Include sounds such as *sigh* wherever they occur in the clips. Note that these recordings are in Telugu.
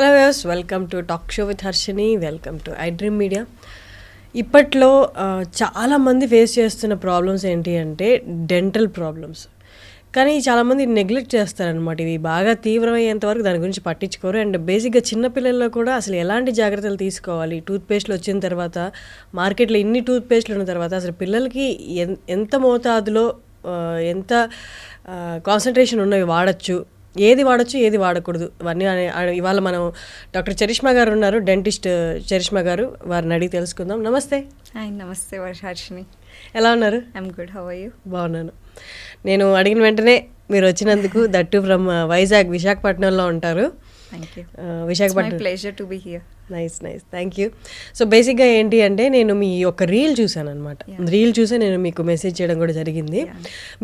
Hello views welcome to talk show with Harshini welcome to I dream media ఇప్పట్లో చాలామంది ఫేస్ చేస్తున్న ప్రాబ్లమ్స్ ఏంటి అంటే డెంటల్ ప్రాబ్లమ్స్ కానీ చాలామంది నెగ్లెక్ట్ చేస్తారనమాట ఇవి బాగా తీవ్రమయ్యేంత వరకు దాని గురించి పట్టించుకోరు. అండ్ బేసిక్గా చిన్నపిల్లల్లో కూడా అసలు ఎలాంటి జాగ్రత్తలు తీసుకోవాలి? టూత్పేస్ట్లు వచ్చిన తర్వాత మార్కెట్లో ఇన్ని టూత్పేస్ట్లు ఉన్న తర్వాత అసలు పిల్లలకి ఎంత మోతాదులో ఎంత కాన్సన్ట్రేషన్ ఉన్నవి వాడచ్చు? ఏది వాడచ్చు ఏది వాడకూడదు. ఇవన్నీ ఇవాళ మనం డాక్టర్ చరిష్మా గారు ఉన్నారు డెంటిస్ట్ చరిష్మా గారు. వారిని అడిగి తెలుసుకుందాం. నమస్తే. హాయ్ నమస్తే వర్షార్షిని ఎలా ఉన్నారు? ఐఎమ్ గుడ్ హవ్ యూ బాగున్నాను. నేను అడిగిన వెంటనే మీరు వచ్చినందుకు దట్టు ఫ్రమ్ వైజాగ్ విశాఖపట్నంలో ఉంటారు. Visakhapatnam pleasure to be here nice nice thank you so బేసిక్గా ఏంటి అంటే నేను మీ యొక్క రీల్ చూశాను అనమాట రీల్ చూసే నేను మీకు మెసేజ్ చేయడం కూడా జరిగింది.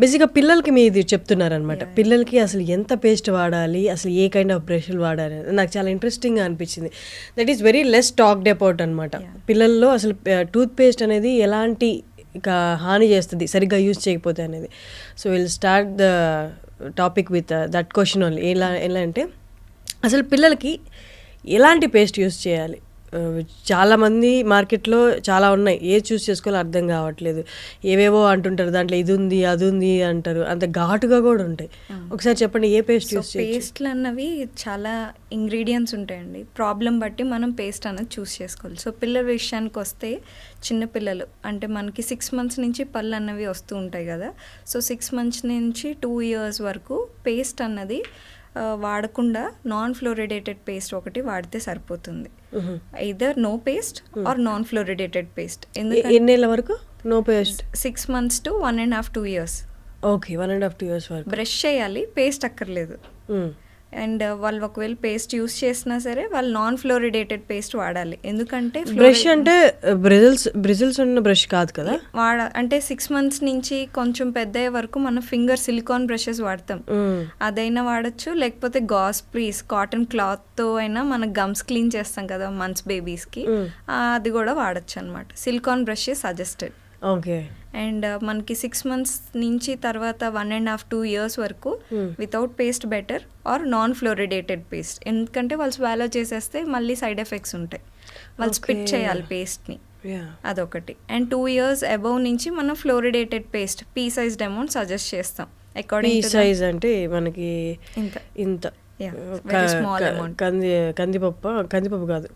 బేసిక్గా పిల్లలకి మీది చెప్తున్నారనమాట పిల్లలకి అసలు ఎంత పేస్ట్ వాడాలి అసలు ఏ కైండ్ ఆఫ్ బ్రష్లు వాడాలి అని నాకు చాలా ఇంట్రెస్టింగ్గా అనిపించింది. That is very less talked about అనమాట పిల్లల్లో అసలు టూత్ పేస్ట్ అనేది ఎలాంటి ఇక హాని చేస్తుంది సరిగ్గా యూజ్ చేయకపోతే అనేది. So will start the topic with that question only ఎలా ఎలా అంటే అసలు పిల్లలకి ఎలాంటి పేస్ట్ యూస్ చేయాలి? చాలామంది మార్కెట్లో చాలా ఉన్నాయి. ఏది చూస్ చేసుకోవాలో అర్థం కావట్లేదు. ఏవేవో అంటుంటారు దాంట్లో ఇది ఉంది అది ఉంది అంటారు. అంత ఘాటుగా కూడా ఉంటాయి. ఒకసారి చెప్పండి ఏ పేస్ట్ యూస్ పేస్ట్లు అన్నవి చాలా ఇంగ్రీడియంట్స్ ఉంటాయండి. ప్రాబ్లం బట్టి మనం పేస్ట్ అనేది చూస్ చేసుకోవాలి. సో పిల్లల విషయానికి వస్తే చిన్న పిల్లలు అంటే మనకి సిక్స్ మంత్స్ నుంచి పళ్ళు అన్నవి వస్తూ ఉంటాయి కదా. సో సిక్స్ మంత్స్ నుంచి టూ ఇయర్స్ వరకు పేస్ట్ అన్నది వాడకుండా నాన్ ఫ్లోరిడేటెడ్ పేస్ట్ ఒకటి వాడితే సరిపోతుంది. Either no paste or non fluoridated paste ఎన్నేళ్ళ వరకు? No paste six months to one and half two years okay one and half two years వరకు. బ్రష్ చేయాలి పేస్ట్ అక్కర్లేదు. అండ్ వాళ్ళు ఒకవేళ పేస్ట్ యూస్ చేసినా సరే వాళ్ళు నాన్ ఫ్లోరిడేటెడ్ పేస్ట్ వాడాలి. ఎందుకంటే బ్రష్ అంటే బ్రిజిల్స్ బ్రిజిల్స్ ఉన్న బ్రష్ కాదు కదా? వాడ అంటే సిక్స్ మంత్స్ నుంచి కొంచెం పెద్ద వరకు మనం ఫింగర్ సిలికాన్ బ్రషెస్ వాడతాం. అదైనా వాడచ్చు లేకపోతే గాస్ ప్లీస్ కాటన్ క్లాత్తో అయినా మనం గమ్స్ క్లీన్ చేస్తాం కదా మంత్స్ బేబీస్కి అది కూడా వాడచ్చు అనమాట silicone brush suggested. Okay. And మనకి సిక్స్ మంత్స్ నుంచి తర్వాత one and half two years వరకు without paste better or non fluoridated paste ఎందుకంటే వాళ్ళు స్వాలో చేసేస్తే మళ్ళీ సైడ్ ఎఫెక్ట్స్ ఉంటాయి. వాళ్ళు స్పిట్ చేయాలి పేస్ట్ని అదొకటి. అండ్ టూ ఇయర్స్ అబౌవ్ నుంచి మనం fluoridated paste pea sized amount suggest చేస్తాం అకార్డింగ్ సైజ్ అంటే మనకి ఇంత. ఇంత. కంది కందిపప్పు కందిపప్పు కాదు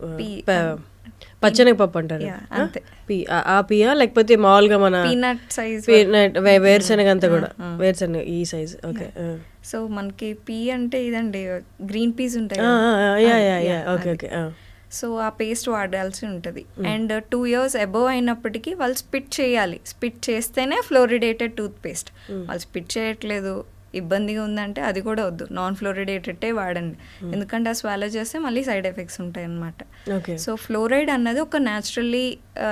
పీ- పచ్చనగ పప్పు అంటారు. ఆ? పీయా? లేకపోతే మామూలుగా మన పీనట్ సైజ్ పీనట్ వే- వేరుశనగ అంతా కూడా. వేరుశనగ ఈ సైజ్ ఓకే సో మనకి పీ అంటే ఇదండి గ్రీన్ పీస్ ఉంటాయి ఓకే. ఓకే సో ఆ పేస్ట్ వాడాల్సి ఉంటుంది. అండ్ టూ ఇయర్స్ అబోవ్ అయినప్పటికీ వాళ్ళు స్పిట్ చేయాలి. స్పిట్ చేస్తేనే ఫ్లోరిడేటెడ్ టూత్ పేస్ట్ వాళ్ళు స్పిట్ చేయట్లేదు. ఇబ్బందిగా ఉందంటే అది కూడా వద్దు. నాన్ ఫ్లోరిడేటెడే వాడండి. ఎందుకంటే ఆ స్వాలో చేస్తే మళ్ళీ సైడ్ ఎఫెక్ట్స్ ఉంటాయి అన్నమాట ఓకే. సో ఫ్లోరైడ్ అన్నది ఒక న్యాచురల్లీ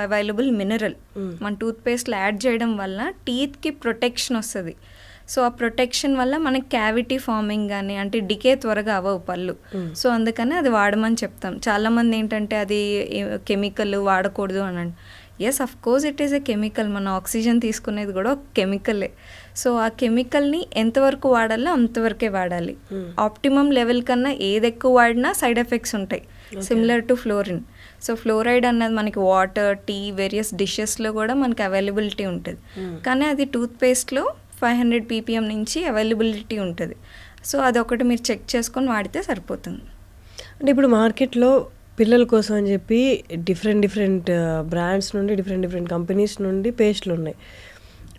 అవైలబుల్ మినరల్. మన టూత్ పేస్ట్లో యాడ్ చేయడం వల్ల టీత్కి ప్రొటెక్షన్ వస్తుంది. సో ఆ ప్రొటెక్షన్ వల్ల మనకి క్యావిటీ ఫార్మింగ్ కానీ అంటే డికే త్వరగా అవ్వవు పళ్ళు. సో అందుకని అది వాడమని చెప్తాం. చాలామంది ఏంటంటే అది కెమికల్ వాడకూడదు అని yes of course it is a chemical మన ఆక్సిజన్ తీసుకునేది కూడా ఒక కెమికలే సో ఆ కెమికల్ని ఎంతవరకు వాడాలో అంతవరకే వాడాలి. ఆప్టిమం లెవెల్ కన్నా ఏది ఎక్కువ వాడినా సైడ్ ఎఫెక్ట్స్ ఉంటాయి. Similar to fluorine so fluoride అన్నది మనకి వాటర్ టీ వేరియస్ డిషెస్లో కూడా మనకి అవైలబిలిటీ ఉంటుంది. కానీ అది టూత్ పేస్ట్లో ఫైవ్ హండ్రెడ్ పీపీఎం నుంచి అవైలబిలిటీ ఉంటుంది. సో అదొకటి మీరు చెక్ చేసుకొని వాడితే సరిపోతుంది. అంటే ఇప్పుడు మార్కెట్లో పిల్లల కోసం అని చెప్పి డిఫరెంట్ డిఫరెంట్ బ్రాండ్స్ నుండి డిఫరెంట్ డిఫరెంట్ కంపెనీస్ నుండి పేస్ట్లు ఉన్నాయి.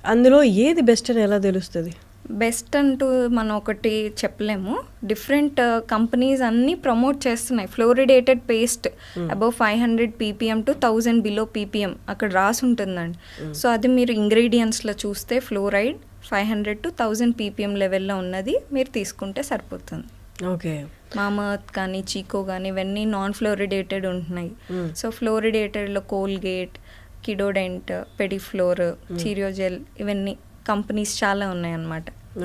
అందులో ఏది బెస్ట్ అని ఎలా తెలుస్తుంది? బెస్ట్ అంటూ మనం ఒకటి చెప్పలేము. డిఫరెంట్ కంపెనీస్ అన్నీ ప్రమోట్ చేస్తున్నాయి. Fluoridated paste above five hundred PPM to thousand below PPM అక్కడ రాసి ఉంటుందండి. సో అది మీరు ఇంగ్రీడియంట్స్లో చూస్తే fluoride five hundred to thousand PPM లెవెల్లో ఉన్నది. మీరు తీసుకుంటే సరిపోతుంది. ఓకే మామర్త్ కానీ చీకో కానీ ఇవన్నీ నాన్ ఫ్లోరిడేటెడ్ ఉంటున్నాయి so ఫ్లోరిడేటెడ్లో Colgate Kidodent Pediflor Cheerio gel ఇవన్నీ కంపెనీస్ చాలా ఉన్నాయి అన్నమాట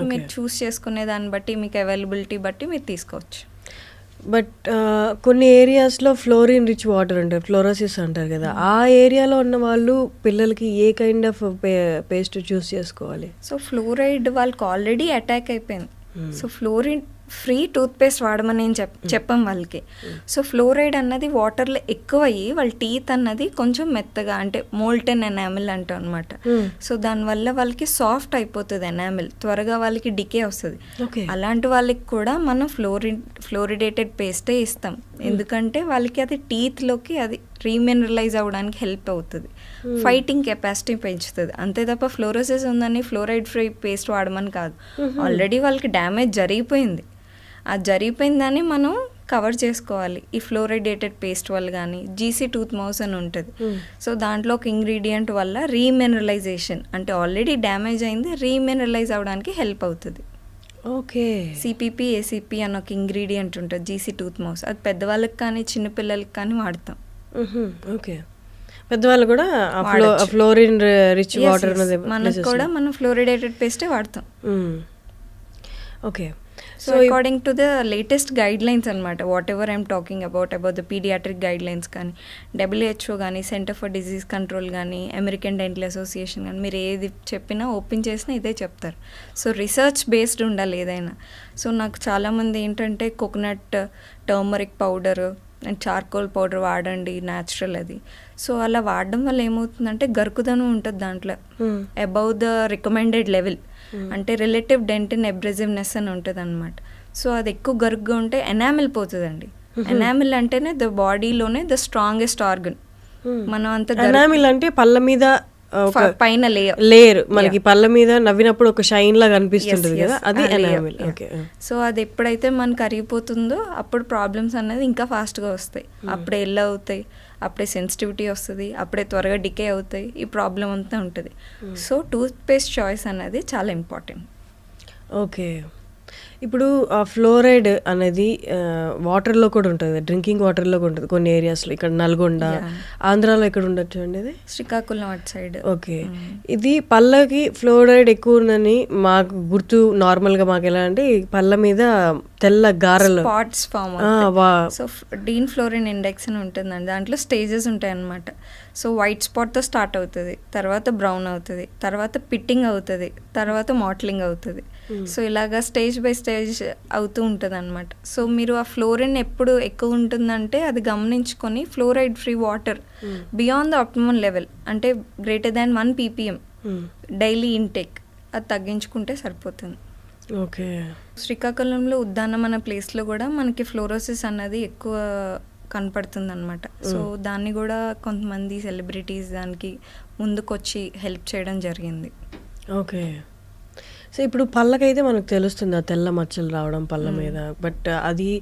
మీరు చూస్ చేసుకునే దాన్ని బట్టి మీకు అవైలబిలిటీ బట్టి మీరు తీసుకోవచ్చు. బట్ కొన్ని ఏరియాస్లో ఫ్లోరిన్ రిచ్ వాటర్ అంటారు ఫ్లోరోసిస్ అంటారు కదా. ఆ ఏరియాలో ఉన్న వాళ్ళు పిల్లలకి ఏ కైండ్ ఆఫ్ పేస్ట్ చూస్ చేసుకోవాలి? సో ఫ్లోరైడ్ వాళ్ళకి ఆల్రెడీ అటాక్ అయిపోయింది. సో ఫ్లోరిన్ ఫ్రీ టూత్పేస్ట్ వాడమని ఏం చెప్ చెప్పాం వాళ్ళకి. సో ఫ్లోరైడ్ అన్నది వాటర్లో ఎక్కువ అయ్యి వాళ్ళ టీత్ అన్నది కొంచెం మెత్తగా అంటే మోల్టెన్ ఎనామిల్ అంటాం అనమాట Hmm. సో దానివల్ల వాళ్ళకి సాఫ్ట్ అయిపోతుంది ఎనామిల్ త్వరగా వాళ్ళకి డికే వస్తుంది. అలాంటి వాళ్ళకి కూడా మనం ఫ్లోరి ఫ్లోరిడేటెడ్ పేస్టే ఇస్తాం. ఎందుకంటే వాళ్ళకి అది టీత్లోకి అది రీమినరలైజ్ అవ్వడానికి హెల్ప్ అవుతుంది. ఫైటింగ్ కెపాసిటీ పెంచుతుంది. అంతే తప్ప ఫ్లోరోసిస్ ఉందని ఫ్లోరైడ్ ఫ్రీ పేస్ట్ వాడమని కాదు. ఆల్రెడీ వాళ్ళకి డ్యామేజ్ జరిగిపోయింది. ఆ జరిగిపోయిందని మనం కవర్ చేసుకోవాలి. ఈ ఫ్లోరైడేటెడ్ పేస్ట్ వల్ల కానీ జీసీ టూత్ మౌస్ అని ఉంటుంది. సో దాంట్లో ఒక ఇంగ్రీడియంట్ వల్ల రీమినరలైజేషన్ అంటే ఆల్రెడీ డ్యామేజ్ అయింది రీమినరలైజ్ అవ్వడానికి హెల్ప్ అవుతుంది. ఓకే. సిపిపి ఏసిపి అని ఒక ఇంగ్రీడియంట్ ఉంటుంది జీసీ టూత్ మౌస్ అది పెద్దవాళ్ళకి కానీ చిన్నపిల్లలకి కానీ వాడతాం. మ్మ్హ్మ్. ఓకే. పెద్దవాళ్ళు కూడా ఫ్లోరిన్ రిచ్ వాటర్ మనకు కూడా. మనం ఫ్లోరిడేటెడ్ పేస్టే వాడతాం. Okay. So according to the latest guidelines అనమాట whatever I'm talking about about the paediatric guidelines కానీ డబ్ల్యూహెచ్ఓ కానీ సెంటర్ ఫర్ డిజీజ్ కంట్రోల్ కానీ అమెరికన్ డెంటల్ అసోసియేషన్ కానీ మీరు ఏది చెప్పినా ఓపెన్ చేసినా ఇదే చెప్తారు. సో రీసెర్చ్ బేస్డ్ ఉండాలి ఏదైనా. సో నాకు చాలామంది ఏంటంటే coconut turmeric powder and charcoal powder వాడండి న్యాచురల్ అది. సో అలా వాడడం వల్ల ఏమవుతుందంటే గరుకుదనం ఉంటుంది దాంట్లో. అబౌవ్ ద రికమెండెడ్ లెవెల్ అంటే రిలేటివ్ డెంటిన్ ఎబ్రెజివ్నెస్ అని ఉంటుంది అనమాట సో అది ఎక్కువ గరుగ్గా ఉంటే ఎనామిల్ పోతుందండి. ఎనామిల్ అంటేనే ద బాడీలోనే ద స్ట్రాంగెస్ట్ ఆర్గన్. మనం అంత ఎనామిల్ అంటే పళ్ళ మీద పైన లేయర్ లేయర్ మనకి పళ్ళ మీద నవ్వినప్పుడు ఒక షైన్ లాగా అనిపిస్తుంటది కదా. అది ఎనామిల్. ఓకే సో అది ఎప్పుడైతే మనకు కరిగిపోతుందో అప్పుడు ప్రాబ్లమ్స్ అనేది ఇంకా ఫాస్ట్గా వస్తాయి. అప్పుడే ఎల్ల అవుతాయి అప్పుడే సెన్సిటివిటీ వస్తుంది అప్పుడే త్వరగా డికే అవుతాయి. ఈ ప్రాబ్లం అంతా ఉంటుంది. సో టూత్ పేస్ట్ చాయిస్ అనేది చాలా ఇంపార్టెంట్ ఓకే ఇప్పుడు ఆ ఫ్లోరైడ్ అనేది వాటర్లో కూడా ఉంటుంది. డ్రింకింగ్ వాటర్లో కూడా ఉంటుంది. కొన్ని ఏరియాస్లో. ఇక్కడ నల్గొండ. ఆంధ్రాలో ఎక్కడ ఉండొచ్చు అండి? ఇది శ్రీకాకుళం అటు సైడ్. ఓకే. ఇది పళ్ళకి ఫ్లోరైడ్ ఎక్కువ ఉందని మాకు గుర్తు నార్మల్గా మాకు ఎలా అంటే పళ్ళ మీద తెల్ల గారెలు. Spots form so Dean fluorine index అని ఉంటుందండి. దాంట్లో స్టేజెస్ ఉంటాయి అన్నమాట సో వైట్ స్పాట్తో స్టార్ట్ అవుతుంది. తర్వాత బ్రౌన్ అవుతుంది. తర్వాత పిట్టింగ్ అవుతుంది. తర్వాత మాట్లింగ్ అవుతుంది. సో ఇలాగా స్టేజ్ బై స్టేజ్ అవుతూ ఉంటుంది అనమాట సో మీరు ఆ ఫ్లోరిన్ ఎప్పుడు ఎక్కువ ఉంటుందంటే అది గమనించుకొని fluoride free water beyond the optimal level అంటే గ్రేటర్ దాన్ వన్ పీపీఎం మ్మ్. డైలీ ఇంటేక్ అది తగ్గించుకుంటే సరిపోతుంది. ఓకే. శ్రీకాకుళంలో ఉద్దానం అనే ప్లేస్లో కూడా మనకి ఫ్లోరోసిస్ అన్నది ఎక్కువ కనపడుతుంది అనమాట సో దాన్ని కూడా కొంతమంది సెలబ్రిటీస్ దానికి ముందుకొచ్చి హెల్ప్ చేయడం జరిగింది. ఓకే. సో ఇప్పుడు పళ్ళకైతే మనకు తెలుస్తుంది ఆ తెల్ల మచ్చలు రావడం పళ్ళ మీద. బట్ అది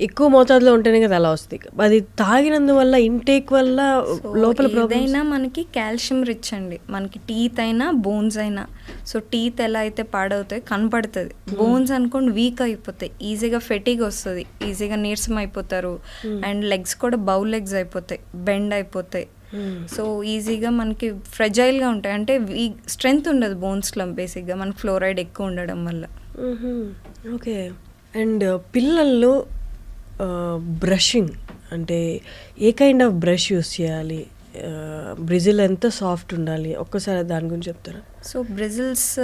ఎక్కువ మోతాదులో ఉంటేనే కదా అలా వస్తుంది అది తాగినందువల్ల ఇంటేక్ వల్ల లోపల ఏదైనా మనకి కాల్షియం రిచ్ అండి. మనకి టీత్ అయినా బోన్స్ అయినా. సో టీత్ ఎలా అయితే పాడవుతాయి కనపడుతుంది. బోన్స్ అనుకోండి వీక్ అయిపోతాయి. ఈజీగా ఫెటిగ్ వస్తుంది. ఈజీగా నీరసం అయిపోతారు. అండ్ లెగ్స్ కూడా బౌ లెగ్స్ అయిపోతాయి. బెండ్ అయిపోతాయి. సో ఈజీగా మనకి ఫ్రెజైల్గా ఉంటాయి. అంటే వీ స్ట్రెంగ్త్ ఉండదు బోన్స్లో బేసిక్గా మనకి ఫ్లోరైడ్ ఎక్కువ ఉండడం వల్ల. ఓకే. అండ్ పిల్లల్లో బ్రషింగ్ అంటే ఏ కైండ్ ఆఫ్ బ్రష్ యూస్ చేయాలి? బ్రిజిల్ ఎంత సాఫ్ట్ ఉండాలి? ఒక్కసారి దాని గురించి చెప్తారా? సో బ్రిజిల్స్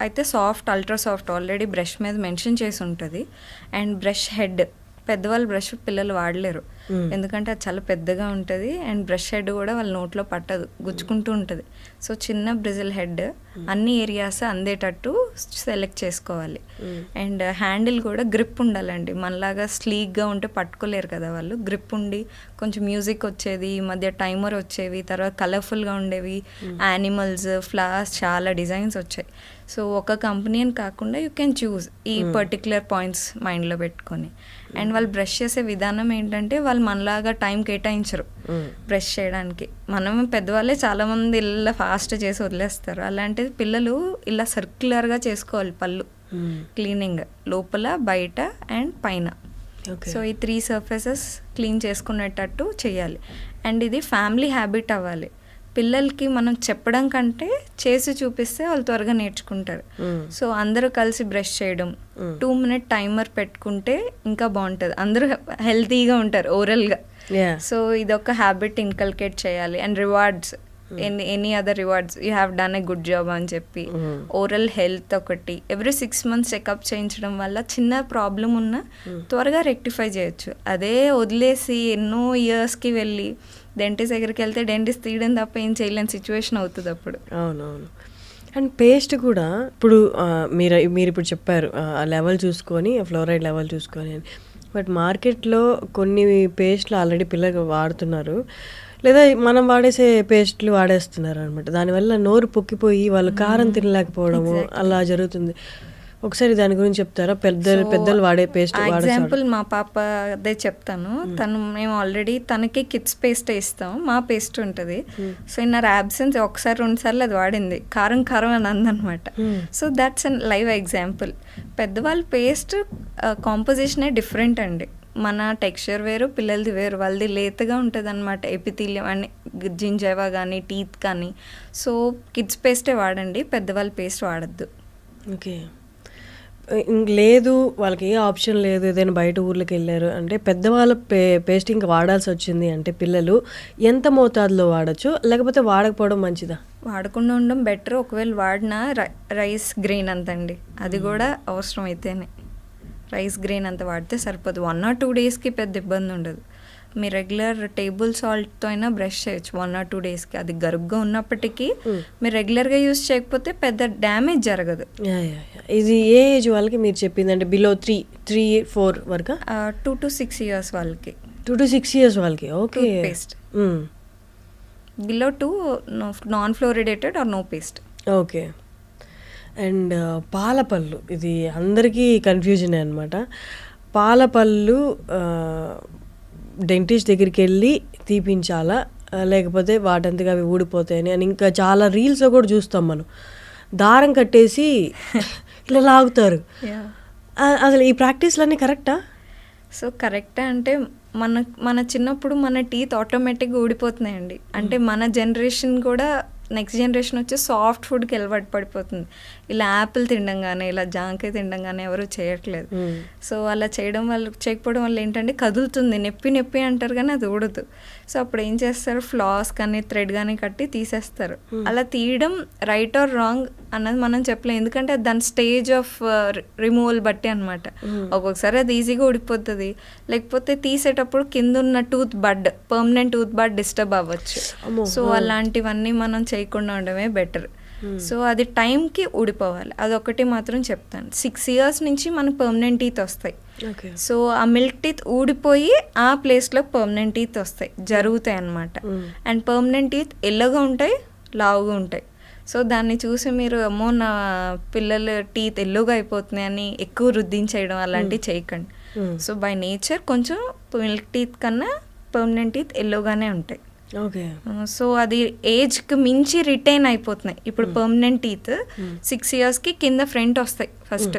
అయితే soft ultra soft already brush మీద మెన్షన్ చేసి ఉంటుంది. అండ్ బ్రష్ హెడ్ పెద్దవాళ్ళు బ్రష్ పిల్లలు వాడలేరు. ఎందుకంటే అది చాలా పెద్దగా ఉంటుంది అండ్ బ్రష్ హెడ్ కూడా వాళ్ళ నోట్లో పట్టదు గుచ్చుకుంటూ ఉంటుంది. సో చిన్న బ్రిజిల్ హెడ్ అన్ని ఏరియాస్ అందేటట్టు సెలెక్ట్ చేసుకోవాలి. అండ్ హ్యాండిల్ కూడా గ్రిప్ ఉండాలండి. మనలాగా స్లీక్గా ఉంటే పట్టుకోలేరు కదా వాళ్ళు. గ్రిప్ ఉండి కొంచెం మ్యూజిక్ వచ్చేది ఈ మధ్య టైమర్ వచ్చేవి తర్వాత కలర్ఫుల్గా ఉండేవి యానిమల్స్ ఫ్లవర్స్ చాలా డిజైన్స్ వచ్చాయి. సో ఒక కంపెనీ అని కాకుండా యూ కెన్ చూస్ ఈ పర్టికులర్ పాయింట్స్ మైండ్లో పెట్టుకొని. అండ్ వాళ్ళు బ్రష్ చేసే విధానం ఏంటంటే వాళ్ళు మనలాగా టైం కేటాయించరు. బ్రష్ చేయడానికి. మనం పెద్దవాళ్ళే చాలామంది ఇలా ఫాస్ట్ చేసి వదిలేస్తారు. అలాంటిది పిల్లలు ఇలా సర్క్యులర్గా చేసుకోవాలి పళ్ళు. క్లీనింగ్ లోపల బయట అండ్ పైన. సో ఈ త్రీ సర్ఫేసెస్ క్లీన్ చేసుకునేటట్టు చేయాలి. అండ్ ఇది ఫ్యామిలీ హ్యాబిట్ అవ్వాలి. పిల్లలకి మనం చెప్పడం కంటే చేసి చూపిస్తే వాళ్ళు త్వరగా నేర్చుకుంటారు. సో అందరూ కలిసి బ్రష్ చేయడం. టూ మినిట్ టైమర్ పెట్టుకుంటే ఇంకా బాగుంటుంది. అందరూ హెల్తీగా ఉంటారు ఓరల్గా. సో ఇదొక హ్యాబిట్ ఇన్కల్కేట్ చేయాలి. And rewards. Any any other rewards you have done a good job అని చెప్పి. ఓరల్ హెల్త్ ఒకటి. ఎవ్రీ సిక్స్ మంత్స్ చెకప్ చేయించడం వల్ల చిన్న ప్రాబ్లం ఉన్నా త్వరగా రెక్టిఫై చేయొచ్చు. అదే వదిలేసి ఎన్నో ఇయర్స్కి వెళ్ళి డెంటిస్ట్ దగ్గరికి వెళ్తే డెంటిస్ట్ తీయడం తప్ప ఏం చేయలేని సిచ్యువేషన్ అవుతుంది అప్పుడు. అవునవును. అండ్ పేస్ట్ కూడా ఇప్పుడు మీరు మీరు ఇప్పుడు చెప్పారు ఆ లెవెల్ చూసుకొని ఫ్లోరైడ్ లెవెల్ చూసుకొని అని. బట్ మార్కెట్లో కొన్ని పేస్ట్లు ఆల్రెడీ పిల్లలు వాడుతున్నారు. లేదా మనం వాడేసే పేస్ట్లు వాడేస్తున్నారు అనమాట దానివల్ల నోరు పొక్కిపోయి వాళ్ళు కారం తినలేకపోవడము అలా జరుగుతుంది. ఒకసారి దాని గురించి చెప్తారా? పెద్దలు పెద్దలు వాడే పేస్ట్ ఎగ్జాంపుల్ మా పాప అదే చెప్తాను తను మేము ఆల్రెడీ తనకి కిడ్స్ పేస్ట్ ఇస్తాం మా పేస్ట్ ఉంటుంది. సో ఇన్ ఆర్ అబ్సెన్స్ ఒకసారి రెండు సార్లు అది వాడింది. కారం కారం అని అందనమాట so that's an live example పెద్దవాళ్ళ పేస్ట్ కాంపోజిషనే డిఫరెంట్ అండి. మన టెక్స్చర్ వేరు పిల్లలది వేరు వాళ్ళది లేతగా ఉంటుంది అనమాట ఎపిథీలియం అని జింజవా కానీ టీత్ కానీ. సో కిడ్స్ పేస్టే వాడండి పెద్దవాళ్ళ పేస్ట్ వాడద్దు. ఓకే. లేదు వాళ్ళకి ఏ ఆప్షన్ లేదు ఏదైనా బయట ఊర్లోకి వెళ్ళారు అంటే పెద్దవాళ్ళ పే పేస్ట్ ఇంకా వాడాల్సి వచ్చింది అంటే పిల్లలు ఎంత మోతాదులో వాడచ్చు? లేకపోతే వాడకపోవడం మంచిదా? వాడకుండా ఉండడం బెటర్. ఒకవేళ వాడిన రైస్ గ్రెయిన్ అంత అండి అది కూడా అవసరం అయితేనే రైస్ గ్రెయిన్ అంత వాడితే సరిపోదు. వన్ ఆర్ టూ డేస్కి పెద్ద ఇబ్బంది ఉండదు. మీ రెగ్యులర్ టేబుల్ సాల్ట్తో అయినా బ్రష్ చేయొచ్చు. వన్ ఆర్ టూ డేస్కి అది గరుగ్గా ఉన్నప్పటికీ మీరు రెగ్యులర్గా యూస్ చేయకపోతే పెద్ద డ్యామేజ్ జరగదు. ఇది ఏ ఏజ్ వాళ్ళకి మీరు చెప్పింది అంటే బిలో త్రీ త్రీ ఫోర్ వరకు టూ టు సిక్స్ ఇయర్స్ వాళ్ళకి. టూ టు సిక్స్ ఇయర్స్ వాళ్ళకి. Okay Toothpaste. Below two non fluoridated or no paste okay and పాలపళ్ళు. ఇది అందరికీ కన్ఫ్యూజన్ అనమాట పాలపళ్ళు డెంటిస్ట్ దగ్గరికి వెళ్ళి తీపించాలా లేకపోతే వాటంతగా అవి ఊడిపోతాయని అని ఇంకా చాలా రీల్స్లో కూడా చూస్తాం మనం. దారం కట్టేసి *laughs* ఇలా లాగుతారు. అసలు ఈ ప్రాక్టీస్లన్నీ కరెక్టా? సో కరెక్టే అంటే మన మన చిన్నప్పుడు మన టీత్ ఆటోమేటిక్గా ఊడిపోతున్నాయండి. అంటే మన జనరేషన్ కూడా నెక్స్ట్ జనరేషన్ వచ్చి సాఫ్ట్ ఫుడ్కి అలవాటు పడిపోతుంది. ఇలా యాపిల్ తినడం కానీ ఇలా జాంకాయ తినడం కానీ ఎవరు చేయట్లేదు. సో అలా చేయడం వల్ల చేయకపోవడం వల్ల ఏంటంటే కదులుతుంది. నొప్పి నొప్పి అంటారు కానీ అది ఊడదు. సో అప్పుడు ఏం చేస్తారు? ఫ్లాస్ కానీ థ్రెడ్ కానీ కట్టి తీసేస్తారు. అలా తీయడం రైట్ ఆర్ రాంగ్ అన్నది మనం చెప్పలేం. ఎందుకంటే అది దాని స్టేజ్ ఆఫ్ రిమూవల్ బట్టి అనమాట ఒక్కొక్కసారి అది ఈజీగా ఊడిపోతుంది. లేకపోతే తీసేటప్పుడు కింద ఉన్న tooth bud permanent tooth bud disturb అవ్వచ్చు. సో అలాంటివన్నీ మనం చేయకుండా ఉండడమే బెటర్. సో అది టైంకి ఊడిపోవాలి. అదొకటి మాత్రం చెప్తాను. సిక్స్ ఇయర్స్ నుంచి మనకు పర్మనెంట్ టీత్ వస్తాయి. సో ఆ మిల్క్ టీత్ ఊడిపోయి ఆ ప్లేస్లో పర్మనెంట్ టీత్ వస్తాయి. జరుగుతాయి అన్నమాట. అండ్ పర్మనెంట్ టీత్ ఎల్లగా ఉంటాయి లావుగా ఉంటాయి. సో దాన్ని చూసి మీరు అమ్మో నా పిల్లలు టీత్ ఎల్లోగా అయిపోతున్నాయి అని ఎక్కువ రుద్దించేయడం అలాంటివి చేయకండి. సో బై నేచర్ కొంచెం మిల్క్ టీత్ కన్నా పర్మనెంట్ టీత్ ఎల్లోగానే ఉంటాయి. ఓకే. సో అది ఏజ్కి మించి రిటైన్ అయిపోతున్నాయి. ఇప్పుడు పర్మనెంట్ టీత్ సిక్స్ ఇయర్స్కి కింద ఫ్రంట్ వస్తాయి ఫస్ట్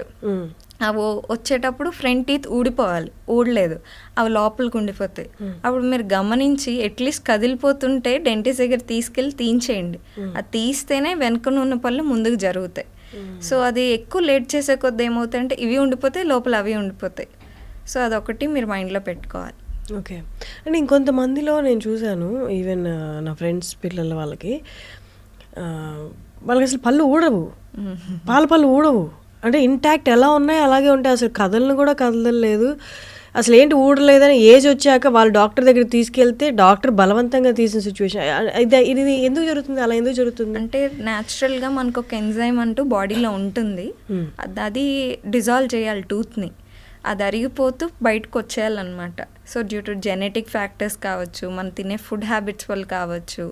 అవి వచ్చేటప్పుడు ఫ్రంట్ టీత్ ఊడిపోవాలి ఊడలేదు. అవి లోపలికి ఉండిపోతాయి. అప్పుడు మీరు గమనించి అట్లీస్ట్ కదిలిపోతుంటే డెంటిస్ట్ దగ్గర తీసుకెళ్ళి తీయించేయండి. అది తీస్తేనే వెనుకన ఉన్న పళ్ళు ముందుకు జరుగుతాయి. సో అది ఎక్కువ లేట్ చేసే కొద్ది ఏమవుతాయంటే ఇవి ఉండిపోతాయి లోపల అవి ఉండిపోతాయి. సో అదొకటి మీరు మైండ్లో పెట్టుకోవాలి. ఓకే. అండ్ ఇంకొంతమందిలో నేను చూశాను ఈవెన్ నా ఫ్రెండ్స్ పిల్లల వాళ్ళకి. వాళ్ళకి అసలు పళ్ళు ఊడవు. పాల పళ్ళు ఊడవు. అంటే ఇంటాక్ట్ ఎలా ఉన్నాయి అలాగే ఉంటాయి. అసలు కదలను కూడా కదలలేదు. అసలు ఏంటి ఊడలేదని ఏజ్ వచ్చాక వాళ్ళు డాక్టర్ దగ్గరికి తీసుకెళ్తే డాక్టర్ బలవంతంగా తీసిన సిచ్యువేషన్ ఇది ఇది ఎందుకు జరుగుతుంది? అలా ఎందుకు జరుగుతుంది? అంటే న్యాచురల్గా మనకు ఒక ఎంజైమ్ అంటూ బాడీలో ఉంటుంది. అది అది డిజాల్వ్ చేయాలి టూత్ని అది అరిగిపోతూ బయటకు వచ్చేయాలన్నమాట. So due to genetic factors కావచ్చు మనం తినే ఫుడ్ హ్యాబిట్స్ వల్ల కావచ్చు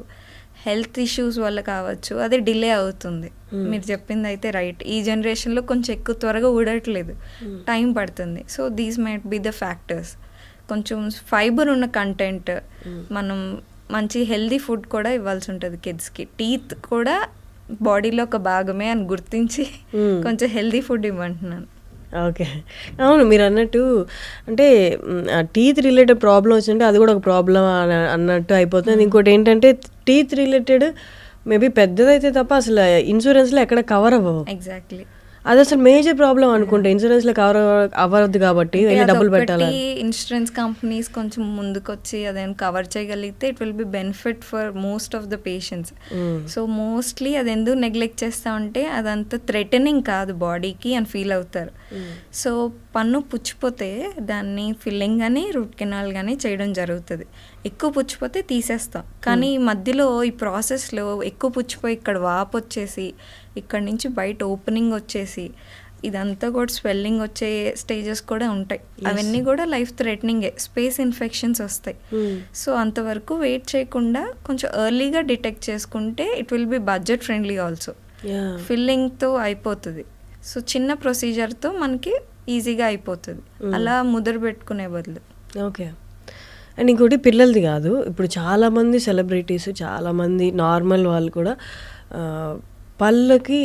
హెల్త్ ఇష్యూస్ వల్ల కావచ్చు అది డిలే అవుతుంది. మీరు చెప్పింది అయితే రైట్ ఈ జనరేషన్లో కొంచెం ఎక్కువ త్వరగా ఊడట్లేదు. టైం పడుతుంది. So these might be the factors కొంచెం ఫైబర్ ఉన్న కంటెంట్ మనం మంచి హెల్దీ ఫుడ్ కూడా ఇవ్వాల్సి ఉంటుంది కిడ్స్కి టీత్ కూడా బాడీలో ఒక భాగమే అని గుర్తించి కొంచెం హెల్దీ ఫుడ్ ఇవ్వమంటున్నాను ఓకే. అవును మీరు అన్నట్టు అంటే టీత్ రిలేటెడ్ ప్రాబ్లం వచ్చింటే అది కూడా ఒక ప్రాబ్లం అన్నట్టు అయిపోతుంది. ఇంకోటి ఏంటంటే టీత్ రిలేటెడ్ మేబీ పెద్దదైతే తప్ప అసలు ఇన్సూరెన్స్లో ఎక్కడ కవర్ అవ్వవు. ఎగ్జాక్ట్లీ అది అసలు మేజర్ ప్రాబ్లం అనుకుంటా. ఇన్సూరెన్స్లో కవర్ అవ్వద్దు కాబట్టి డబ్బులు పెట్టాలి ఇన్సూరెన్స్ కంపెనీస్ కొంచెం ముందుకొచ్చి అదేం కవర్ చేయగలిగితే it will be benefit for most of the patients so mostly అది ఎందుకు నెగ్లెక్ట్ చేస్తా ఉంటే అదంతా థ్రెటనింగ్ కాదు బాడీకి అని ఫీల్ అవుతారు. సో పన్ను పుచ్చిపోతే దాన్ని ఫిల్లింగ్ కానీ రూట్ కెనాల్ కానీ చేయడం జరుగుతుంది. ఎక్కువ పుచ్చిపోతే తీసేస్తాం. కానీ ఈ మధ్యలో ఈ ప్రాసెస్లో ఎక్కువ పుచ్చిపోయి ఇక్కడ వాపు వచ్చేసి ఇక్కడ నుంచి బయట ఓపెనింగ్ వచ్చేసి ఇదంతా కూడా స్వెల్లింగ్ వచ్చే స్టేజెస్ కూడా ఉంటాయి. అవన్నీ కూడా లైఫ్ థ్రెటనింగే. స్పేస్ ఇన్ఫెక్షన్స్ వస్తాయి. సో అంతవరకు వెయిట్ చేయకుండా కొంచెం ఎర్లీగా డిటెక్ట్ చేసుకుంటే it will be budget friendly also. ఫిల్లింగ్తో అయిపోతుంది. సో చిన్న ప్రొసీజర్తో మనకి ఈజీగా అయిపోతుంది. అలా ముద్ర పెట్టుకునే బదులు. ఓకే. అండ్ ఇంకోటి పిల్లలది కాదు. ఇప్పుడు చాలామంది సెలబ్రిటీస్ చాలామంది నార్మల్ వాళ్ళు కూడా పళ్ళకి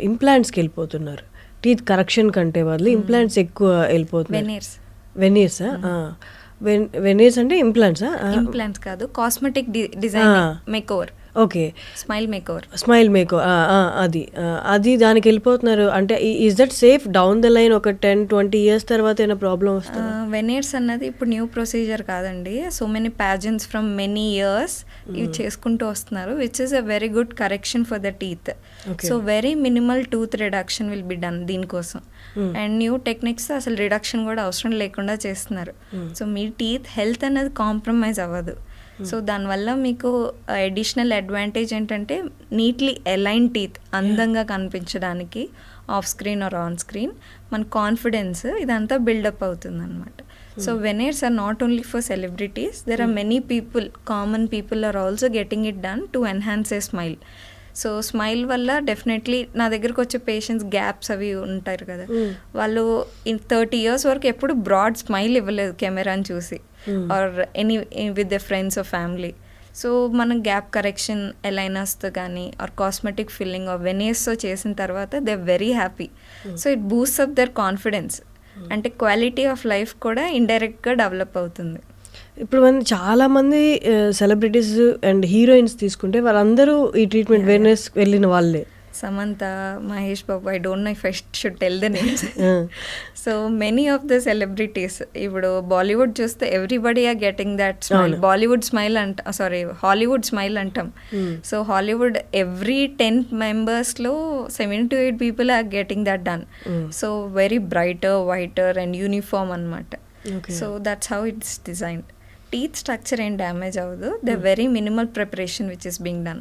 ఇంప్లాంట్స్కి వెళ్ళిపోతున్నారు. టీత్ కరెక్షన్ కంటే బదులు ఇంప్లాంట్స్ ఎక్కువ వెళ్ళిపోతున్నారు. వెనీర్స్ వెనీర్స్ వెనీర్స్ అంటే ఇంప్లాంట్సా ఇంప్లాంట్స్ కాదు cosmetic design Ah. Okay. Smile makeover smile మేకో అది. అది దానికి వెళ్ళిపోతున్నారు. అంటే is that safe down the line ఒక టెన్ ట్వంటీ ఇయర్స్ తర్వాత ఏమైనా ప్రాబ్లం వస్తుంది? వెనేర్స్ అన్నది ఇప్పుడు న్యూ ప్రొసీజర్ కాదండి. So many patients from many years ఇవి చేసుకుంటూ వస్తున్నారు which is a very good correction for the teeth. So very minimal tooth reduction will be done దీనికోసం. అండ్ న్యూ టెక్నిక్స్ అసలు రిడక్షన్ కూడా అవసరం లేకుండా చేస్తున్నారు. సో మీ టీత్ హెల్త్ అనేది కాంప్రమైజ్ అవ్వదు. సో దానివల్ల మీకు అడిషనల్ అడ్వాంటేజ్ ఏంటంటే నీట్లీ ఎలైన్ టీత్ అందంగా కనిపించడానికి off screen or on screen మన కాన్ఫిడెన్స్ ఇదంతా బిల్డప్ అవుతుంది అనమాట so veneers are not only for celebrities there are many people common people are also getting it done to enhance a smile so smile వల్ల డెఫినెట్లీ నా దగ్గరకు వచ్చే పేషెంట్స్ గ్యాప్స్ అవి ఉంటారు కదా. వాళ్ళు ఇన్ థర్టీ ఇయర్స్ వరకు ఎప్పుడు బ్రాడ్ స్మైల్ ఇవ్వలేదు కెమెరాని చూసి. Or any with the friends or family so మనం గ్యాప్ కరెక్షన్ ఎలైనర్స్తో కానీ ఆర్ కాస్మెటిక్ ఫిల్లింగ్ ఆర్ వెనేస్తో చేసిన తర్వాత they very happy so it boost up their confidence అంటే క్వాలిటీ ఆఫ్ లైఫ్ కూడా ఇండైరెక్ట్గా డెవలప్ అవుతుంది. ఇప్పుడు మన చాలా మంది సెలబ్రిటీస్ అండ్ హీరోయిన్స్ తీసుకుంటే వాళ్ళందరూ ఈ ట్రీట్మెంట్ వేర్నెస్ వెళ్ళిన వాళ్ళే. Samantha Mahesh Babu I don't know first should tell the names. So many of the celebrities ఇప్పుడు బాలీవుడ్ చూస్తే everybody are getting that smile. Bollywood smile అంట. సారీ హాలీవుడ్ స్మైల్ అంటాం సో హాలీవుడ్ ఎవ్రీ టెన్ మెంబర్స్లో seven to eight people are getting that done so very brighter whiter and uniform అనమాట. So that's how it's designed teeth structure ఏం డ్యామేజ్ అవ్వదు. The very minimal preparation which is being done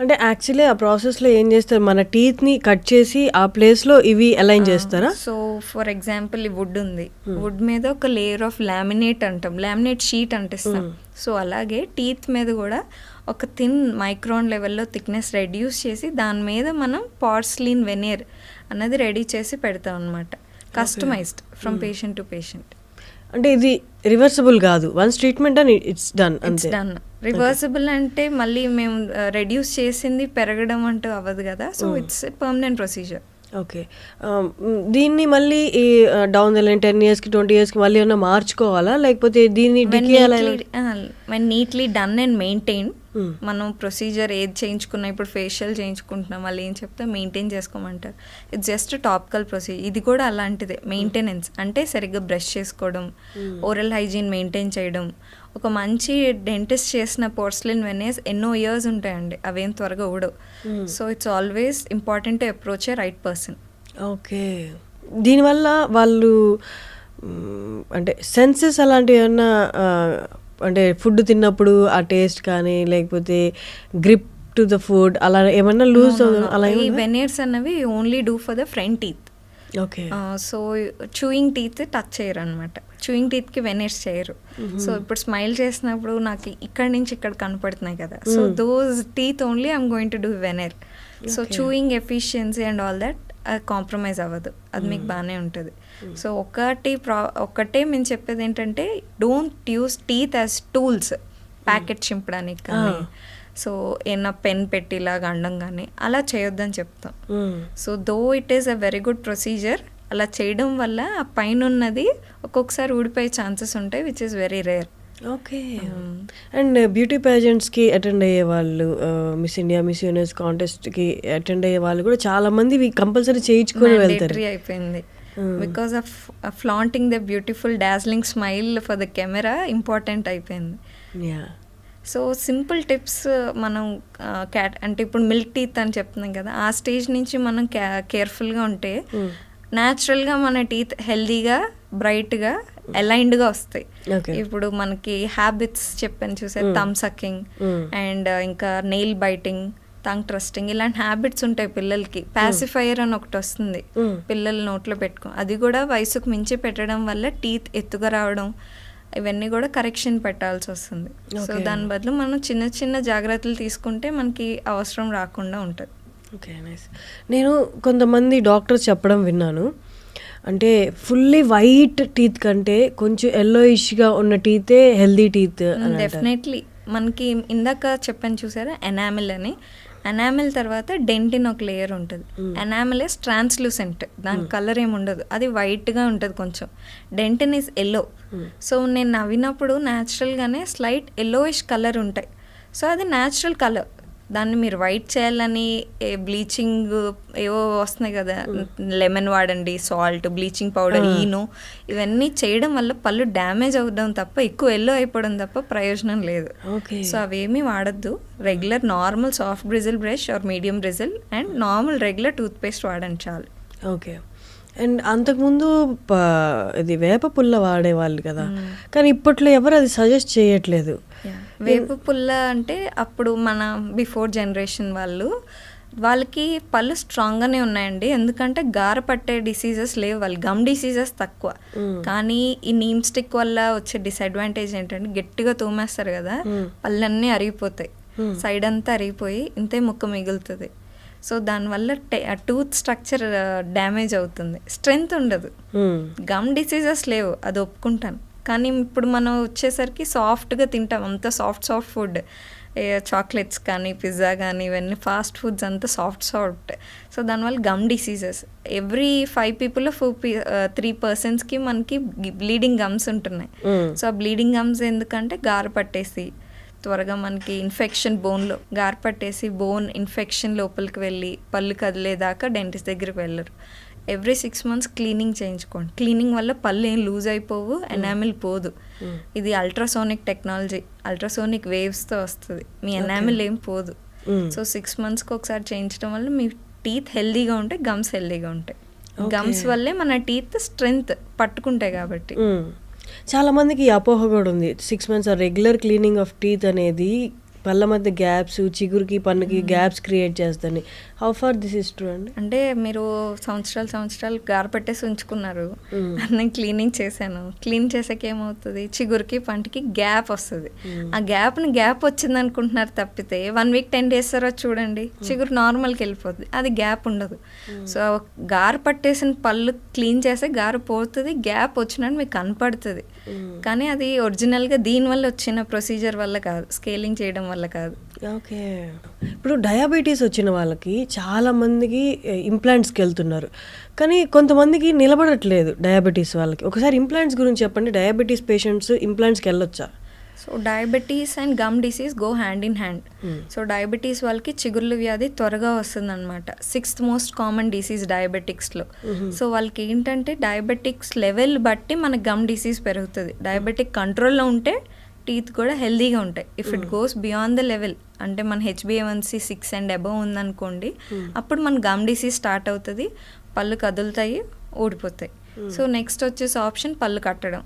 అంటే యాక్చువల్లీ ఆ ప్రాసెస్లో ఏం చేస్తారు? మన టీత్ని కట్ చేసి ఆ ప్లేస్లో ఇవి అలైన్ చేస్తారా? సో ఫర్ ఎగ్జాంపుల్ ఈ వుడ్ ఉంది. వుడ్ మీద ఒక లేయర్ ఆఫ్ లామినేట్ అంటాం. లామినేట్ షీట్ అంటిస్తాం. సో అలాగే టీత్ మీద కూడా ఒక థిన్ మైక్రాన్ లెవెల్లో థిక్నెస్ రెడ్యూస్ చేసి దాని మీద మనం పార్స్లిన్ వెనేర్ అన్నది రెడీ చేసి పెడతాం అనమాట customized from patient to patient అంటే ఇది రివర్సబుల్ కాదు. వన్స్ ట్రీట్మెంట్ అని it's done it's done reversible అంటే మళ్ళీ మేము రెడ్యూస్ చేసింది పెరగడం అంటూ అవ్వదు కదా. So it's permanent procedure okay దీన్ని మళ్ళీ ఈ డౌన్ ద లైన్ టెన్ ఇయర్స్కి ట్వంటీ ఇయర్స్కి మళ్ళీ ఏమన్నా మార్చుకోవాలా? లేకపోతే దీన్ని when neatly done and maintain మనం ప్రొసీజర్ ఏది చేయించుకున్నా ఇప్పుడు ఫేషియల్ చేయించుకుంటున్నాం వాళ్ళు ఏం చెప్తే మెయింటైన్ చేసుకోమంటారు. ఇట్స్ జస్ట్ టాపికల్ ప్రొసీజర్ ఇది కూడా అలాంటిదే మెయింటెనెన్స్ అంటే సరిగ్గా బ్రష్ చేసుకోవడం ఓరల్ హైజీన్ మెయింటైన్ చేయడం ఒక మంచి డెంటిస్ట్ చేసిన పోర్స్లిన్ వెనేస్ ఎన్నో ఇయర్స్ ఉంటాయండి. అవేం త్వరగా ఊడవు. So it's always important to approach a right person okay దీనివల్ల వాళ్ళు అంటే సెన్సెస్ అలాంటివి ఏమన్నా అంటే ఫుడ్ తిన్నప్పుడు ఆ టేస్ట్ కానీ లేకపోతే గ్రిప్ టు ద ఫుడ్ అలా ఏమన్నా లూజ్ అలా ఈ వెనేర్స్ అన్నవి only do for the front teeth okay so chewing teeth touch చేయరు అనమాట చూయింగ్ టీత్కి వెనేర్స్ చేయరు. సో ఇప్పుడు స్మైల్ చేసినప్పుడు నాకు ఇక్కడ నుంచి ఇక్కడ కనపడుతున్నాయి కదా. So those teeth only I'm going to do veneer so chewing efficiency and all that compromise అవ్వదు. అది మీకు బాగానే ఉంటుంది. సో ఒకటి ప్రా ఒకటే మేము చెప్పేది ఏంటంటే don't use teeth as tools packet చింపడానికి కానీ సో ఏమన్నా పెన్ పెట్టిలాగా అండం కానీ అలా చేయొద్దని చెప్తాం. So though it is a very good procedure అలా చేయడం వల్ల ఆ పైన ఉన్నది ఒక్కొక్కసారి ఊడిపోయే ఛాన్సెస్ ఉంటాయి which is very rare okay. And beauty పేజెంట్స్కి attend అయ్యే వాళ్ళు మిస్ ఇండియా మిస్ యూనివర్స్ కాంటెస్ట్కి అటెండ్ అయ్యే వాళ్ళు కూడా చాలా మంది ఇవి కంపల్సరీ చేయించుకొని వెళ్తారు. అయిపోయింది. Because of flaunting the beautiful dazzling smile for the camera important అయిపోయింది. సో సింపుల్ టిప్స్ మనం క్యాట్ అంటే ఇప్పుడు మిల్క్ టీత్ అని చెప్తున్నాం కదా ఆ స్టేజ్ నుంచి మనం కేర్ఫుల్గా ఉంటే న్యాచురల్గా మన టీత్ హెల్దీగా బ్రైట్గా అలైన్డ్గా వస్తాయి. ఇప్పుడు మనకి హ్యాబిట్స్ చెప్పాను చూసే థమ్ సక్కింగ్ Mm. అండ్ ఇంకా నెయిల్ బైటింగ్ టంగ్ ట్రస్టింగ్ ఇలాంటి హ్యాబిట్స్ ఉంటాయి పిల్లలకి. పాసిఫైయర్ అని ఒకటి వస్తుంది. Mm. పిల్లలు నోట్లో పెట్టుకో. అది కూడా వయసుకు మించి పెట్టడం వల్ల టీత్ ఎత్తుగా రావడం ఇవన్నీ కూడా కరెక్షన్ పెట్టాల్సి వస్తుంది. సో. దాని బదులు మనం చిన్న చిన్న జాగ్రత్తలు తీసుకుంటే మనకి అవసరం రాకుండా ఉంటుంది. ఓకే నైస్ నేను కొంతమంది డాక్టర్స్ చెప్పడం విన్నాను. అంటే ఫుల్లీ వైట్ టీత్ కంటే కొంచెం ఎల్లోయిష్గా ఉన్న టీతే హెల్దీ టీత్ డెఫినెట్లీ మనకి ఇందాక చెప్పాను చూసారా? ఎనామిల్ అని. ఎనామిల్ తర్వాత డెంటిన్ ఒక లేయర్ ఉంటుంది. ఎనామిల్ ఇస్ ట్రాన్స్లూసెంట్ దాని కలర్ ఏమి ఉండదు. అది వైట్గా ఉంటుంది కొంచెం. డెంటిన్ ఇస్ ఎల్లో సో నేను నవ్వినప్పుడు న్యాచురల్గానే స్లైట్ ఎల్లోయిష్ కలర్ ఉంటాయి. సో అది న్యాచురల్ కలర్ దాన్ని మీరు వైట్ చేయాలని బ్లీచింగ్ ఏవో వస్తున్నాయి కదా లెమన్ వాడండి సాల్ట్ బ్లీచింగ్ పౌడర్ ఈనో ఇవన్నీ చేయడం వల్ల పళ్ళు డ్యామేజ్ అవ్వడం తప్ప ఎక్కువ ఎల్లో అయిపోవడం తప్ప ప్రయోజనం లేదు. ఓకే. సో అవేమీ వాడద్దు. Regular normal soft bristle brush or medium bristle and normal regular toothpaste వాడండి చాలు. ఓకే. అండ్ అంతకుముందు ఇది వేప పుల్ల వాడేవాళ్ళు కదా కానీ ఇప్పట్లో ఎవరు అది సజెస్ట్ చేయట్లేదు. వేపు పుల్ల అంటే అప్పుడు మన బిఫోర్ జనరేషన్ వాళ్ళు వాళ్ళకి పళ్ళు స్ట్రాంగ్గానే ఉన్నాయండి. ఎందుకంటే గార పట్టే డిసీజెస్ లేవు వాళ్ళు. గమ్ డిసీజెస్ తక్కువ. కానీ ఈ నీమ్ స్టిక్ వల్ల వచ్చే డిసడ్వాంటేజ్ ఏంటంటే గట్టిగా తోమేస్తారు కదా పళ్ళన్నీ అరిగిపోతాయి. సైడ్ అంతా అరిగిపోయి ఇంతే ముక్క మిగులుతుంది. సో దానివల్ల టూత్ స్ట్రక్చర్ డ్యామేజ్ అవుతుంది. స్ట్రెంగ్త్ ఉండదు. గమ్ డిసీజెస్ లేవు. అది ఒప్పుకుంటాను. కానీ ఇప్పుడు మనం వచ్చేసరికి సాఫ్ట్గా తింటాం. అంత సాఫ్ట్ సాఫ్ట్ ఫుడ్. చాక్లెట్స్ కానీ పిజ్జా కానీ ఇవన్నీ ఫాస్ట్ ఫుడ్స్ అంతా సాఫ్ట్ సాఫ్ట్. సో దానివల్ల gum diseases. Every five people four three పర్సన్స్కి మనకి బ్లీడింగ్ గమ్స్ ఉంటున్నాయి. సో ఆ బ్లీడింగ్ గమ్స్ ఎందుకంటే గార పట్టేసి త్వరగా మనకి ఇన్ఫెక్షన్ బోన్లో గార పట్టేసి బోన్ ఇన్ఫెక్షన్ లోపలికి వెళ్ళి పళ్ళు కదిలేదాకా డెంటిస్ట్ దగ్గరికి వెళ్ళరు. ఎవ్రీ సిక్స్ మంత్స్ క్లీనింగ్ చేయించుకోండి. క్లీనింగ్ వల్ల పళ్ళు ఏం లూజ్ అయిపోవు ఎనామిల్ పోదు. ఇది అల్ట్రాసోనిక్ టెక్నాలజీ అల్ట్రాసోనిక్ వేవ్స్తో వస్తుంది. మీ ఎనామిల్ ఏం పోదు. సో సిక్స్ మంత్స్కి ఒకసారి చేయించడం వల్ల మీ టీత్ హెల్దీగా ఉంటాయి గమ్స్ హెల్దీగా ఉంటాయి. గమ్స్ వల్లే మన టీత్ స్ట్రెంగ్త్ పట్టుకుంటాయి కాబట్టి. మ్మ్. చాలా మందికి అపోహ కూడా ఉంది. Six months regular cleaning of teeth అనేది పళ్ళ మధ్య గ్యాప్స్ చిగురుకి పన్నుకి గ్యాప్స్ క్రియేట్ చేస్తుంది how far this is true అండి అంటే మీరు సంవత్సరాలు సంవత్సరాలు గార పెట్టేసి ఉంచుకున్నారు. నేను క్లీనింగ్ చేశాను. క్లీన్ చేసాక ఏమవుతుంది? చిగురికి పంటికి గ్యాప్ వస్తుంది. ఆ గ్యాప్ని గ్యాప్ వచ్చింది అనుకుంటున్నారు తప్పితే వన్ వీక్ టెన్ డేస్ తర్వాత చూడండి చిగురు నార్మల్కి వెళ్ళిపోతుంది అది గ్యాప్ ఉండదు. సో గార పట్టేసిన పళ్ళు క్లీన్ చేస్తే గార పోతుంది గ్యాప్ వచ్చినట్టు మీకు కనపడుతుంది. కానీ అది ఒరిజినల్గా దీనివల్ల వచ్చిన ప్రొసీజర్ వల్ల కాదు స్కేలింగ్ చేయడం వల్ల కాదు. ఓకే. ఇప్పుడు డయాబెటీస్ వచ్చిన వాళ్ళకి చాలా మందికి ఇంప్లాంట్స్కి వెళ్తున్నారు. కానీ కొంతమందికి నిలబడట్లేదు డయాబెటీస్ వాళ్ళకి. ఒకసారి ఇంప్లాంట్స్ గురించి చెప్పండి. డయాబెటీస్ పేషెంట్స్ ఇంప్లాంట్స్కి వెళ్ళొచ్చా? So diabetes and gum disease go hand in hand. So diabetes వాళ్ళకి చిగుర్ల వ్యాధి త్వరగా వస్తుందన్నమాట. సిక్స్త్ మోస్ట్ కామన్ డిసీజ్ డయాబెటిక్స్లో సో వాళ్ళకి ఏంటంటే డయాబెటిక్స్ లెవెల్ బట్టి మన గమ్ డిసీజ్ పెరుగుతుంది. డయాబెటిక్ కంట్రోల్లో ఉంటే టీత్ కూడా హెల్దీగా ఉంటాయి. If it goes beyond the level అంటే మన హెచ్బిఏవన్సీ సిక్స్ అండ్ అబవ్ ఉందనుకోండి అప్పుడు మన గమ్ డిసీజ్ స్టార్ట్ అవుతుంది పళ్ళు కదులుతాయి ఊడిపోతాయి. సో నెక్స్ట్ వచ్చేసి ఆప్షన్ పళ్ళు కట్టడం.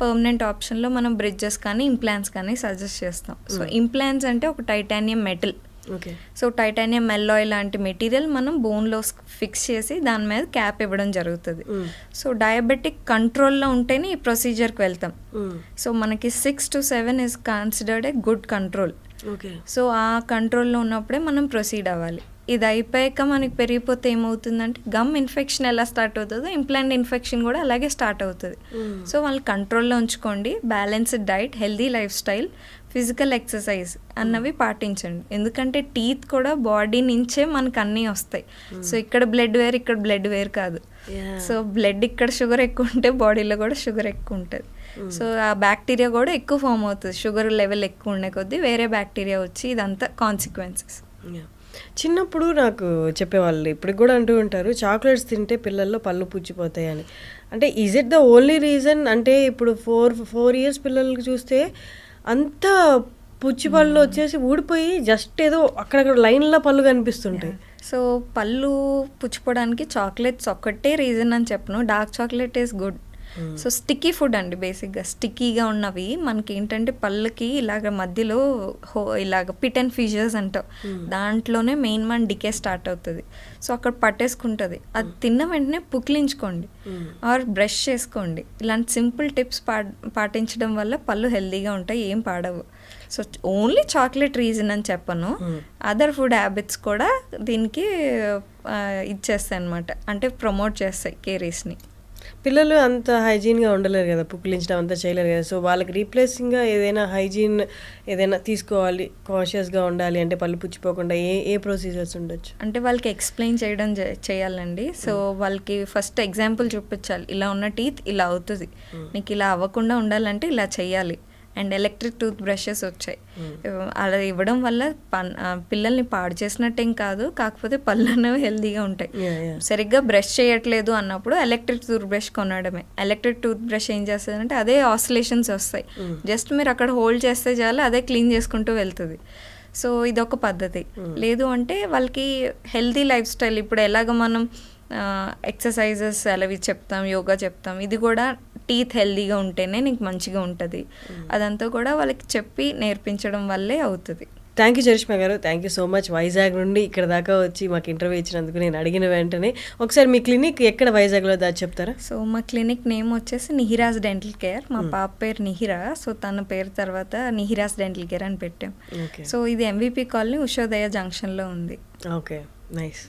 పర్మనెంట్ ఆప్షన్లో మనం బ్రిడ్జెస్ కానీ ఇంప్లాంట్స్ కానీ సజెస్ట్ చేస్తాం. సో ఇంప్లాంట్స్ అంటే ఒక titanium metal okay so titanium alloy లాంటి మెటీరియల్ మనం బోన్లో ఫిక్స్ చేసి దాని మీద క్యాప్ ఇవ్వడం జరుగుతుంది. సో డయాబెటిక్ కంట్రోల్లో ఉంటేనే ఈ ప్రొసీజర్కి వెళ్తాం. సో మనకి six to seven is considered a good control okay so ఆ కంట్రోల్లో ఉన్నప్పుడే మనం ప్రొసీడ్ అవ్వాలి. ఇది అయిపోయాక మనకి పెరిగిపోతే ఏమవుతుందంటే గమ్ ఇన్ఫెక్షన్ ఎలా స్టార్ట్ అవుతుందో ఇంప్లాంట్ ఇన్ఫెక్షన్ కూడా అలాగే స్టార్ట్ అవుతుంది. సో వాళ్ళు కంట్రోల్లో ఉంచుకోండి. Balanced diet healthy lifestyle physical exercise అన్నవి పాటించండి. ఎందుకంటే టీత్ కూడా బాడీ నుంచే మనకు అన్నీ వస్తాయి. సో ఇక్కడ బ్లడ్ వేరు ఇక్కడ బ్లడ్ వేరు కాదు. సో బ్లడ్ ఇక్కడ షుగర్ ఎక్కువ ఉంటే బాడీలో కూడా షుగర్ ఎక్కువ ఉంటుంది. సో ఆ బ్యాక్టీరియా కూడా ఎక్కువ ఫామ్ అవుతుంది. షుగర్ లెవెల్ ఎక్కువ ఉండే కొద్దీ వేరే బ్యాక్టీరియా వచ్చి ఇదంతా కాన్సిక్వెన్సెస్. చిన్నప్పుడు నాకు చెప్పేవాళ్ళు ఇప్పటికి కూడా అంటూ ఉంటారు చాక్లెట్స్ తింటే పిల్లల్లో పళ్ళు పుచ్చిపోతాయి అని. అంటే is it the only reason అంటే ఇప్పుడు ఫోర్ ఫోర్ ఇయర్స్ పిల్లలకి చూస్తే అంత పుచ్చి పళ్ళు వచ్చేసి ఊడిపోయి జస్ట్ ఏదో అక్కడక్కడ లైన్లో పళ్ళు కనిపిస్తుంటాయి. సో పళ్ళు పుచ్చిపోవడానికి చాక్లెట్స్ ఒక్కటే రీజన్ అని చెప్పను. Dark chocolate is good so sticky food అండి బేసిక్గా స్టిక్కీగా ఉన్నవి మనకి ఏంటంటే పళ్ళకి ఇలాగ మధ్యలో హో ఇలాగ పిట్ అండ్ ఫీజర్స్ అంటాం. దాంట్లోనే మెయిన్ మన డికే స్టార్ట్ అవుతుంది. సో అక్కడ పట్టేసుకుంటుంది. అది తిన్న వెంటనే పుక్లించుకోండి ఆర్ బ్రష్ చేసుకోండి. ఇలాంటి సింపుల్ టిప్స్ పా పాటించడం వల్ల పళ్ళు హెల్తీగా ఉంటాయి ఏం పాడవు. సో ఓన్లీ చాక్లెట్ రీజన్ అని చెప్పను. అదర్ ఫుడ్ హ్యాబిట్స్ కూడా దీనికి ఇచ్చేస్తాయి అనమాట అంటే ప్రమోట్ చేస్తాయి కేరీస్ని పిల్లలు అంత హైజీన్గా ఉండలేరు కదా పుక్కిలించడం అంతా చేయలేరు కదా. సో వాళ్ళకి రీప్లేసింగ్గా ఏదైనా హైజీన్ ఏదైనా తీసుకోవాలి కాషియస్గా ఉండాలి అంటే పళ్ళు పుచ్చిపోకుండా ఏ ఏ ప్రొసీజర్స్ ఉండొచ్చు? అంటే వాళ్ళకి ఎక్స్ప్లెయిన్ చేయడం చేయాలండి. సో వాళ్ళకి ఫస్ట్ ఎగ్జాంపుల్ చూపించాలి. ఇలా ఉన్న టీత్ ఇలా అవుతుంది. నీకు ఇలా అవ్వకుండా ఉండాలంటే ఇలా చేయాలి అండ్ ఎలక్ట్రిక్ టూత్ బ్రషెస్ వచ్చాయి అలా ఇవ్వడం వల్ల పిల్లల్ని పాడు చేసినట్టేం కాదు కాకపోతే పళ్ళు అనేవి హెల్తీగా ఉంటాయి. సరిగ్గా బ్రష్ చేయట్లేదు అన్నప్పుడు ఎలక్ట్రిక్ టూత్ బ్రష్ కొనడమే. ఎలక్ట్రిక్ టూత్ బ్రష్ ఏం చేస్తుందంటే అదే ఆసిలేషన్స్ వస్తాయి. జస్ట్ మీరు అక్కడ హోల్డ్ చేస్తే చాలు అదే క్లీన్ చేసుకుంటూ వెళ్తుంది. సో ఇదొక పద్ధతి. లేదు అంటే వాళ్ళకి హెల్తీ లైఫ్ స్టైల్ ఇప్పుడు ఎలాగ మనం ఎక్సర్సైజెస్ అలవి చెప్తాం యోగా చెప్తాం ఇది కూడా టీత్ హెల్తీగా ఉంటేనే నీకు మంచిగా ఉంటుంది. అదంతా కూడా వాళ్ళకి చెప్పి నేర్పించడం వల్లే అవుతుంది. Thank you Charishma garu. Thank you so much Vizag నుండి ఇక్కడ దాకా వచ్చి మాకు ఇంటర్వ్యూ ఇచ్చినందుకు నేను అడిగిన వెంటనే ఒకసారి మీ క్లినిక్ ఎక్కడ వైజాగ్లో దా చెప్తారా? సో మా క్లినిక్ నేమ్ వచ్చేసి నిహిరాజ్ డెంటల్ కేర్ మా పాప పేరు నిహిరా సో తన పేరు తర్వాత నిహిరాజ్ డెంటల్ కేర్ అని పెట్టాం. సో ఇది ఎంవిపి కాలనీ ఉషోదయ జంక్షన్లో ఉంది. Okay nice